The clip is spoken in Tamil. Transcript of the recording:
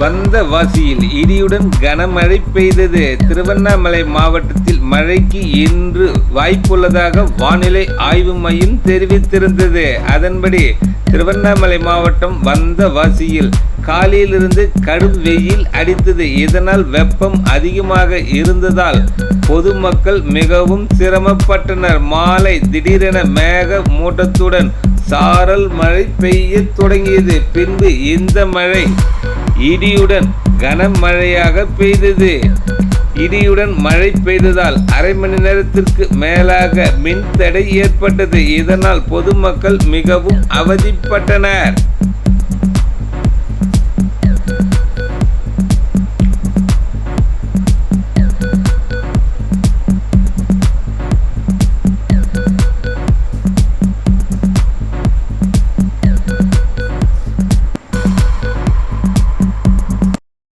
வந்த வாசியில் இடியுடன் கனமழை பெய்தது. திருவண்ணாமலை மாவட்டத்தில் மழைக்கு இன்று வாய்ப்புள்ளதாக வானிலை ஆய்வு மையம் தெரிவித்திருந்தது. அதன்படி திருவண்ணாமலை மாவட்டம் வந்த வாசியில் காலையிலிருந்து கடும் வெயில் அடித்தது. இதனால் வெப்பம் அதிகமாக இருந்ததால் பொதுமக்கள் மிகவும் சிரமப்பட்டனர். மாலை திடீரென மேக மூட்டத்துடன் சாரல் மழை பெய்ய தொடங்கியது. பின்பு இந்த மழை இடியுடன் கனமழையாக பெய்தது. இடியுடன் மழை பெய்ததால் அரை மணி நேரத்திற்கு மேலாக மின் தடை ஏற்பட்டது. இதனால் பொதுமக்கள் மிகவும் அவதிப்பட்டனர்.